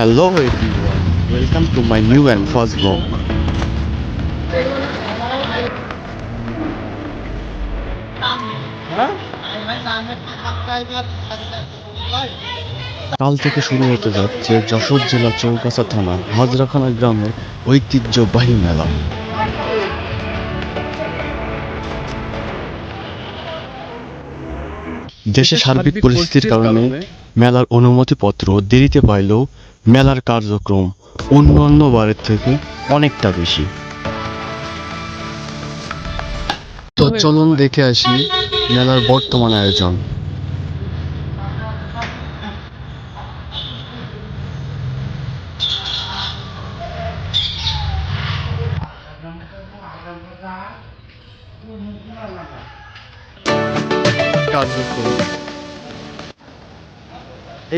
Hello everyone, welcome to my new and first vlog. কাল থেকে শুরু হতে যাচ্ছে যশোর জেলা চৌকাছা থানা হাজরাখানা গ্রামের ঐতিহ্যবাহী মেলা। দেশে সার্বিক পরিস্থিতির কারণে মেলার অনুমতিপত্র দেরিতে পাইলেও মেলার কার্যক্রম অন্যান্য বারের থেকে অনেকটা বেশি। তো চলুন দেখে আসি মেলার বর্তমান আয়োজন।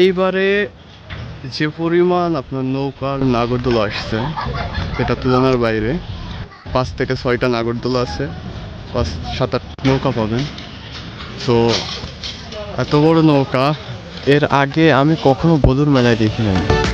এইবারে যে পরিমাণ আপনার নৌকার নাগরদোলা আসছে সেটা তুলনার বাইরে, পাঁচ থেকে ছয়টা নাগরদোলা আছে, পাঁচ, সাত, আট নৌকা পাবেন। তো, এত বড় নৌকা, এর আগে আমি কখনো বদুর মেলায় দেখি নাই।